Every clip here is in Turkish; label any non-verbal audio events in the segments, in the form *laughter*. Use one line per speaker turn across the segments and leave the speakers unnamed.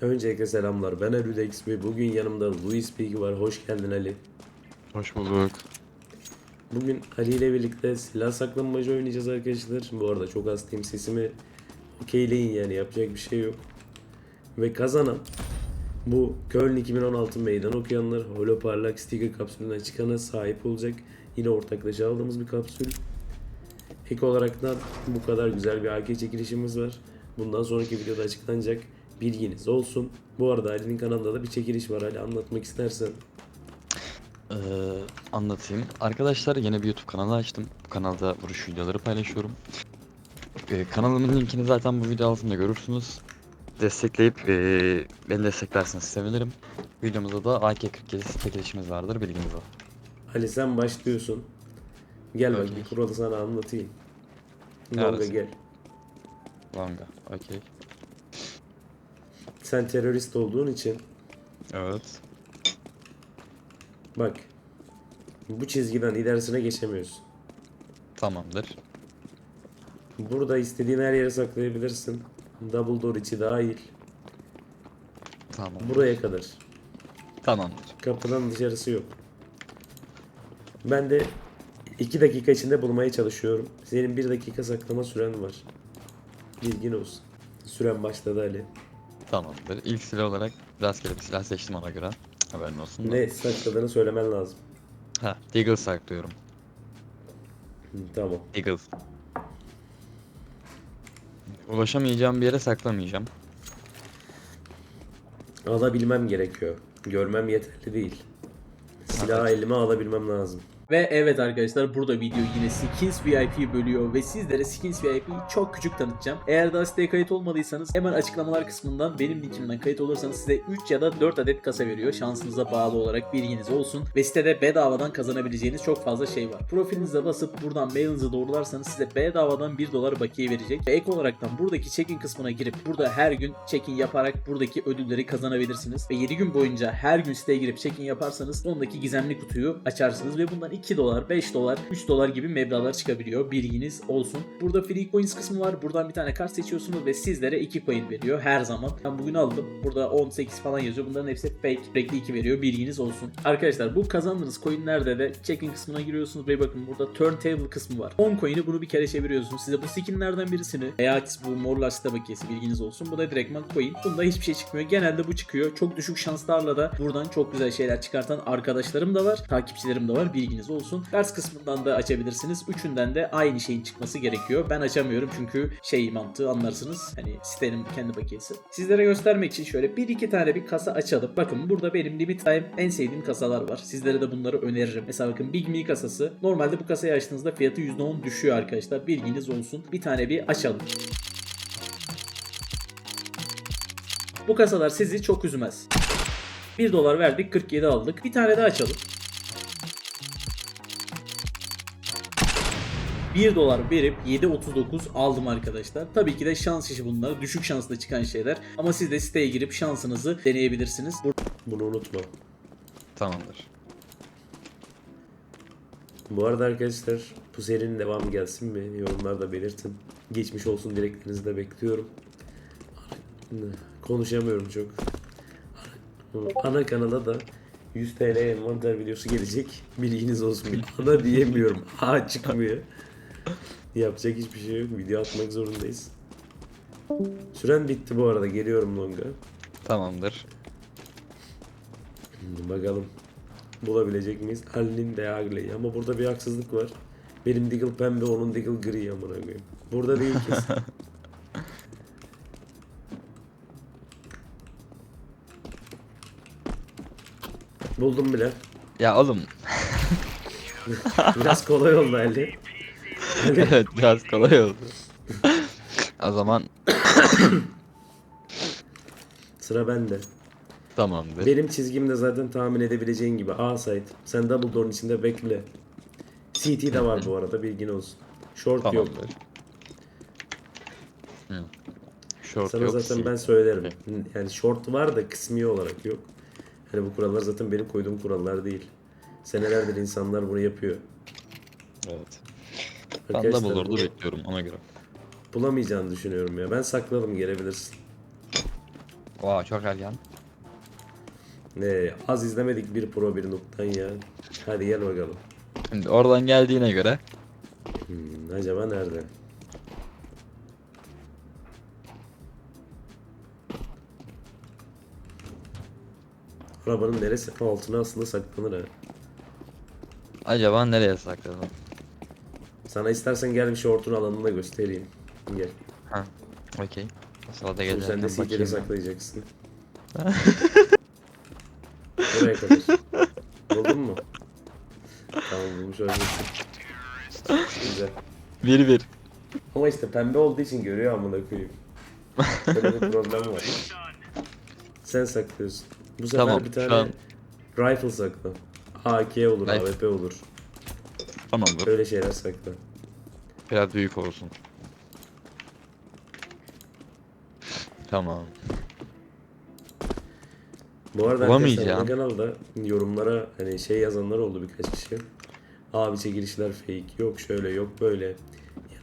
Öncelikle selamlar. Ben Dex ve bugün yanımda Luis Pig var. Hoş geldin Ali.
Hoş bulduk.
Bugün Ali ile birlikte silah saklanmacı oynayacağız arkadaşlar. Bu arada çok hastayım. Sesimi okeyleyin yani yapacak bir şey yok. Ve kazanan bu Köln 2016 meydan okuyanlar Holo Parlak sticker kapsülünden çıkana sahip olacak. Yine ortaklaşa aldığımız bir kapsül. Ek olarak da bu kadar güzel bir AK çekilişimiz var. Bundan sonraki videoda açıklanacak. Bilginiz olsun. Bu arada Ali'nin kanalında da bir çekiliş var. Ali anlatmak istersen.
Ee, anlatayım. Arkadaşlar yeni bir YouTube kanalı açtım. Bu kanalda vuruş videoları paylaşıyorum. Ee, kanalımın linkini zaten bu video altında görürsünüz. Destekleyip ee, beni desteklerseniz sevinirim. Videomuzda da AK-47 çekilişimiz vardır bilginiz olsun.
Ali sen başlıyorsun. Gel bak
Okey.
bir kuralı sana anlatayım. Longa gel.
Longa. Okey.
Sen terörist olduğun için
Evet.
bak bu çizgiden ilerisine geçemiyorsun.
Tamamdır.
Burada istediğin her yere saklayabilirsin. Double door içi dahil.
Tamam.
Buraya kadar.
Tamamdır.
Kapıdan dışarısı yok. Ben de 2 dakika içinde bulmaya çalışıyorum. Senin 1 dakika saklama süren var. Bilgin olsun. Süren başladı Ali.
Tamamdır. İlk silah olarak rastgele bir silah seçtim ona göre. Haberin olsun. da.
Ne sakladığını söylemen lazım.
Ha, Deagle saklıyorum.
Hı, Tamam.
Deagle. Ulaşamayacağım bir yere saklamayacağım.
Alabilmem gerekiyor. Görmem yeterli değil. Silahı elime alabilmem lazım.
Ve evet arkadaşlar burada video yine Skins VIP bölüyor ve sizlere Skins VIP'yi çok küçük tanıtacağım. Eğer daha siteye kayıt olmadıysanız hemen açıklamalar kısmından benim linkimden kayıt olursanız size 3 ya da 4 adet kasa veriyor. Şansınıza bağlı olarak bilginiz olsun. Ve sitede bedavadan kazanabileceğiniz çok fazla şey var. Profilinize basıp buradan mailinizi doğrularsanız size bedavadan 1 dolar bakiye verecek. Ve ek olaraktan buradaki check-in kısmına girip burada her gün check-in yaparak buradaki ödülleri kazanabilirsiniz. Ve 7 gün boyunca her gün siteye girip check-in yaparsanız sondaki gizemli kutuyu açarsınız ve bundan 2 dolar, 5 dolar, 3 dolar gibi meblağlar çıkabiliyor. Bilginiz olsun. Burada free coins kısmı var. Buradan bir tane kart seçiyorsunuz ve sizlere 2 coin veriyor her zaman. Ben bugün aldım. Burada 18 falan yazıyor. Bunların hepsi fake. Sürekli 2 veriyor. Bilginiz olsun. Arkadaşlar bu kazandığınız coinlerde de check-in kısmına giriyorsunuz ve bakın burada turntable kısmı var. 10 coin'i bunu bir kere çeviriyorsunuz. Size bu skinlerden birisini veya bu mor lastik bakiyesi bilginiz olsun. Bu da direktman coin. Bunda hiçbir şey çıkmıyor. Genelde bu çıkıyor. Çok düşük şanslarla da buradan çok güzel şeyler çıkartan arkadaşlarım da var. Takipçilerim de var. Bilginiz olsun. Ders kısmından da açabilirsiniz. Üçünden de aynı şeyin çıkması gerekiyor. Ben açamıyorum çünkü şey mantığı anlarsınız. Hani sitenin kendi bakiyesi. Sizlere göstermek için şöyle bir iki tane bir kasa açalım. Bakın burada benim limit time en sevdiğim kasalar var. Sizlere de bunları öneririm. Mesela bakın Big Me kasası. Normalde bu kasayı açtığınızda fiyatı %10 düşüyor arkadaşlar. Bilginiz olsun. Bir tane bir açalım. Bu kasalar sizi çok üzmez. 1 dolar verdik 47 aldık. Bir tane daha açalım. 1 dolar verip 7.39 aldım arkadaşlar. Tabii ki de şans işi bunlar. Düşük şansla çıkan şeyler. Ama siz de siteye girip şansınızı deneyebilirsiniz. Bur-
Bunu unutma.
Tamamdır.
Bu arada arkadaşlar bu serinin devamı gelsin mi? Yorumlarda belirtin. Geçmiş olsun dileklerinizi de bekliyorum. Konuşamıyorum çok. Ana kanala da 100 TL envanter videosu gelecek. Bilginiz olsun. *laughs* Ana diyemiyorum. Ha çıkmıyor. *laughs* Yapacak hiçbir şey yok. Video atmak zorundayız. Süren bitti bu arada. Geliyorum Longa.
Tamamdır.
Bakalım. Bulabilecek miyiz? Ali'nin de Agle'yi. Ama burada bir haksızlık var. Benim Diggle pembe, onun Diggle gri amına koyayım. Burada değil kesin. *laughs* Buldum bile.
Ya oğlum. *laughs*
Biraz kolay oldu Ali. *laughs*
evet biraz kolay oldu. *laughs* o zaman *coughs*
Sıra bende.
tamamdır.
Benim çizgimde zaten tahmin edebileceğin gibi A site. Sen double door'un içinde bekle. CT de var bu arada bilgin olsun. Short yok.
Tamamdır. Hı. Short
Sana
yok.
zaten ben söylerim. Yani short var da kısmi olarak yok. Hani bu kurallar zaten benim koyduğum kurallar değil. Senelerdir insanlar bunu yapıyor.
Evet. Ben de
Arkadaşlar,
bulurdu
bunu
bekliyorum ona göre.
Bulamayacağını düşünüyorum ya. Ben sakladım gelebilirsin.
Vay çok erken.
Ne az izlemedik bir pro bir noob'tan ya. Hadi gel bakalım.
Şimdi oradan geldiğine göre
Hmm, acaba nerede? Arabanın neresi altına aslında saklanır ha.
acaba nereye sakladın?
Sana istersen gel bir şortun alanını da göstereyim. Gel.
Ha. Okey. Sırada
Şimdi
gelirken
sen de sikeri saklayacaksın. *laughs* Buraya kadar. Buldun mu? Tamam bulmuş olacaksın. Güzel.
Bir bir.
Ama işte pembe olduğu için görüyor amına koyayım. Böyle bir problem var. Sen saklıyorsun. Bu sefer
Tamam,
bir
şu
tane
an-
rifle sakla. AK olur,
Rifle.
AWP olur.
Tamamdır.
Öyle şeyler sakla.
Biraz büyük olsun. Tamam.
Bu arada arkadaşlar bu kanalda yorumlara hani şey yazanlar oldu birkaç kişi. Abi çekilişler fake, yok şöyle yok böyle. Yani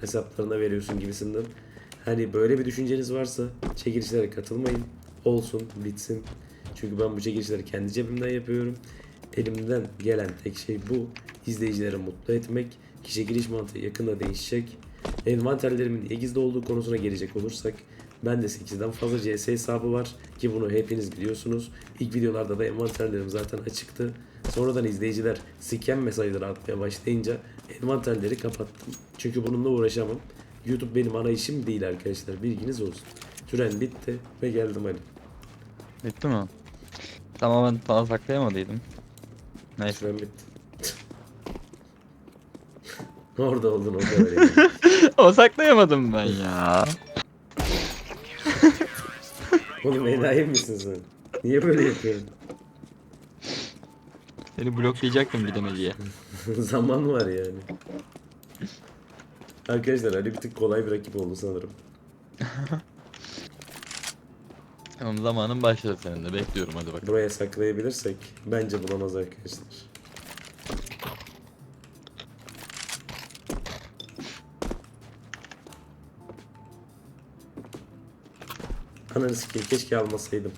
hesaplarına veriyorsun gibisinden. Hani böyle bir düşünceniz varsa çekilişlere katılmayın. Olsun, bitsin. Çünkü ben bu çekilişleri kendi cebimden yapıyorum. Elimden gelen tek şey bu. İzleyicileri mutlu etmek. Ki çekiliş mantığı yakında değişecek. Envanterlerimin niye gizli olduğu konusuna gelecek olursak Bende 8'den fazla CS hesabı var ki bunu hepiniz biliyorsunuz. İlk videolarda da envanterlerim zaten açıktı. Sonradan izleyiciler scam mesajları atmaya başlayınca envanterleri kapattım. Çünkü bununla uğraşamam. YouTube benim ana işim değil arkadaşlar. Bilginiz olsun. Süren bitti ve geldim Ali.
Bitti mi? Tamamen daha saklayamadıydım. Neyse.
Süren bitti. Orada oldun o kadar yani. *laughs*
o saklayamadım ben ya. *laughs*
Oğlum enayi misin sen? Niye böyle yapıyorsun?
Seni bloklayacaktım gidemediye. *laughs*
Zaman var yani. Arkadaşlar Ali bir tık kolay bir rakip oldu sanırım.
Tamam zamanın başladı senin de bekliyorum hadi bakalım.
Buraya saklayabilirsek bence bulamaz arkadaşlar. Ananı sikeyim keşke almasaydım.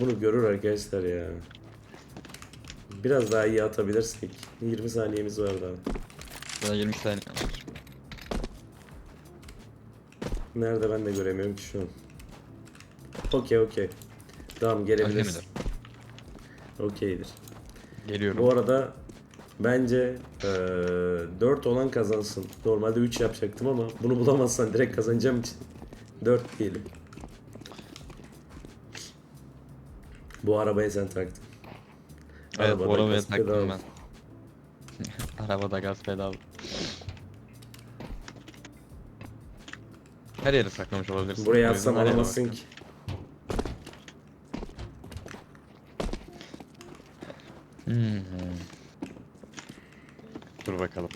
Bunu görür arkadaşlar ya. Biraz daha iyi atabilirsek. 20 saniyemiz var daha.
Daha 20 saniye
Nerede ben de göremiyorum ki şu an. Okey okey. Tamam
midir?
Okeydir.
Geliyorum.
Bu arada bence eee 4 olan kazansın. Normalde 3 yapacaktım ama bunu bulamazsan direkt kazanacağım için 4 diyelim. Bu arabaya sen taktın.
Evet
Arabada
bu arabaya
gaz pedal.
taktım ben. *laughs* Arabada gaz pedal. Her yere saklamış olabilirsin.
Buraya atsam
her yere
alamazsın
bak.
ki.
Hmm. Dur bakalım.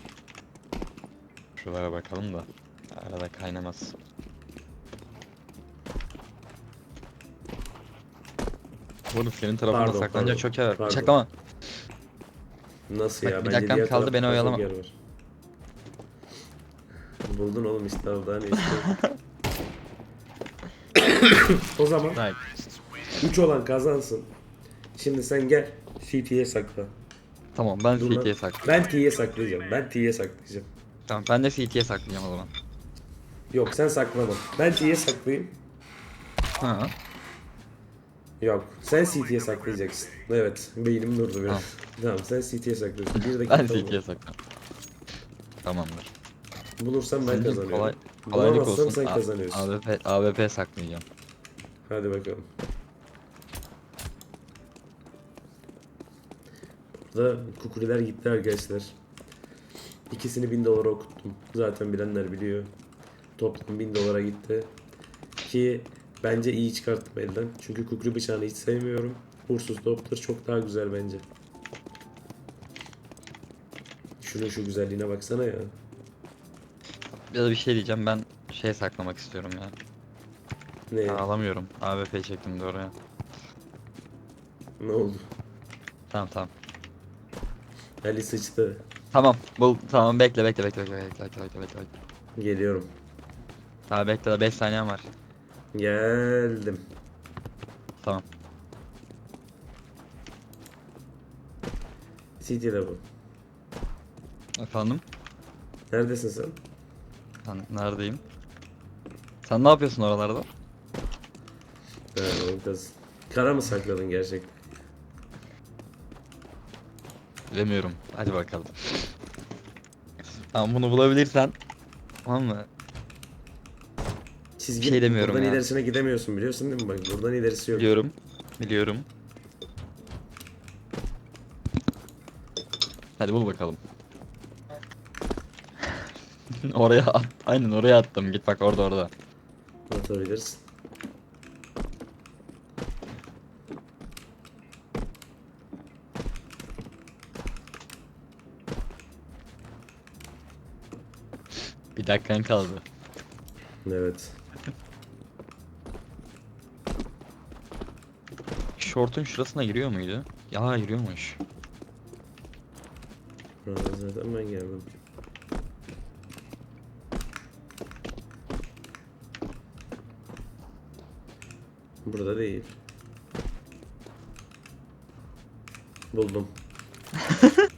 Şuralara bakalım da arada kaynamaz. Oğlum senin tarafına
Pardon,
saklanınca
pardon, pardon.
Bıçaklama.
Nasıl
Bak,
ya?
bir
Bence
dakikam
diğer
kaldı, beni
çok
oyalama.
yer var. Buldun oğlum daha ne istiyorsun? *laughs* *coughs* o zaman
Bak.
3 olan kazansın. Şimdi sen gel CT'ye sakla.
Tamam ben
Dur lan.
CT'ye saklayacağım.
Ben T'ye saklayacağım. Ben T'ye saklayacağım.
Tamam ben de CT'ye saklayacağım o zaman.
Yok sen saklama. Ben T'ye saklayayım.
Ha.
Yok sen CT'ye saklayacaksın. Evet beynim durdu biraz. Tamam sen CT'ye saklıyorsun. Bir dakika
Ben
kaldı.
CT'ye saklayacağım. Tamamdır.
Bulursam ben
Senin
kazanıyorum.
kolay, kolaylık
Bulamazsam
olsun.
sen
A-
kazanıyorsun.
AWP, AWP saklayacağım.
Hadi bakalım. Burada kukuriler gitti arkadaşlar. İkisini 1000 dolara okuttum. Zaten bilenler biliyor. Toplam 1000 dolara gitti. Ki bence iyi çıkarttım elden. Çünkü kukri bıçağını hiç sevmiyorum. Ursuz Doppler çok daha güzel bence. Şunun şu güzelliğine baksana ya.
Bir de bir şey diyeceğim ben şey saklamak istiyorum ya.
Ne?
Ben alamıyorum. AWP çektim de oraya.
Ne oldu?
Tamam tamam.
Ali sıçtı.
Tamam. Bul tamam bekle bekle bekle bekle bekle bekle bekle bekle. bekle.
Geliyorum.
Daha bekle daha 5 saniyem var.
Geldim.
Tamam.
City'de bu.
Efendim?
Neredesin sen?
Ben neredeyim? Sen ne yapıyorsun oralarda?
Ha, oradasın. Kara mı sakladın gerçekten?
Bilemiyorum. Hadi bakalım. Tamam bunu bulabilirsen. Tamam mı?
Çizgi
şey demiyorum
buradan
ya.
ilerisine gidemiyorsun biliyorsun değil mi? Bak buradan ilerisi yok.
Biliyorum. Biliyorum. Hadi bul bakalım. *laughs* oraya at. Aynen oraya attım. Git bak orada orada.
Atabilirsin.
Bir dakikan kaldı.
Evet.
Şortun şurasına giriyor muydu? Ya giriyormuş.
Zaten ben geldim. Burada değil. Buldum. *laughs*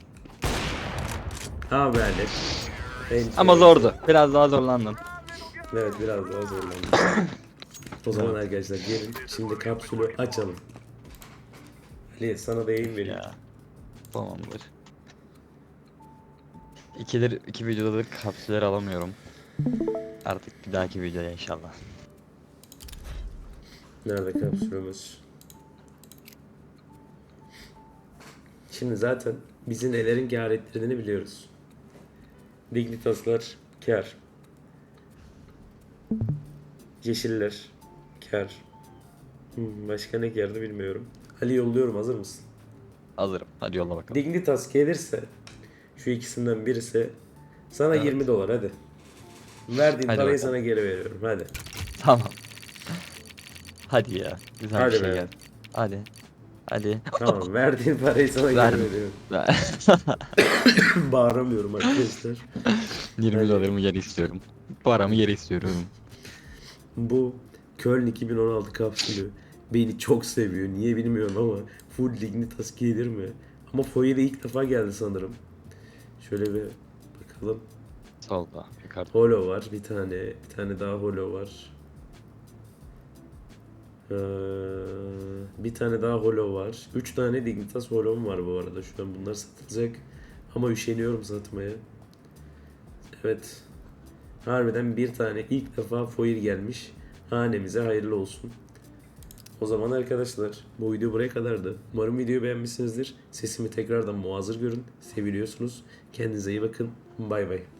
En-
Ama zordu. Biraz daha zorlandın.
Evet biraz daha zorlandım. o zaman arkadaşlar gelin şimdi kapsülü açalım. Ali sana da yayın vereyim.
Ya. Tamamdır. İkidir, iki videodadır kapsüller alamıyorum. Artık bir dahaki videoya inşallah.
Nerede kapsülümüz? Şimdi zaten bizi nelerin kar ettirdiğini biliyoruz. Dignitaslar kar. Yeşiller kar. Hmm, başka ne kardı bilmiyorum. Ali yolluyorum hazır mısın?
Hazırım. Hadi yolla bakalım.
Dignitas gelirse şu ikisinden birisi sana
Evet.
20 dolar hadi. Verdiğin
Hadi
parayı
bakalım.
sana geri veriyorum hadi.
Tamam. Hadi ya. Güzel
Hadi
bir şey
be.
geldi. Hadi. Hadi.
Tamam *laughs* verdiğin parayı sana geri
Verdim.
veriyorum. *laughs* *coughs* Bağıramıyorum arkadaşlar.
20
Hadi.
dolarımı geri istiyorum. Paramı geri istiyorum.
Bu Köln 2016 kapsülü beni çok seviyor. Niye bilmiyorum ama full Dignitas gelir mi? Ama Foyer'e ilk defa geldi sanırım. Şöyle bir bakalım.
Solda. Yukarıda.
Holo var bir tane. Bir tane daha holo var. Ee, bir tane daha holo var. Üç tane Dignitas holom var bu arada. Şu an bunlar satılacak. Ama üşeniyorum satmaya. Evet. Harbiden bir tane ilk defa foil gelmiş. Hanemize hayırlı olsun. O zaman arkadaşlar bu video buraya kadardı. Umarım videoyu beğenmişsinizdir. Sesimi tekrardan muazzır görün. Seviliyorsunuz. Kendinize iyi bakın. Bay bay.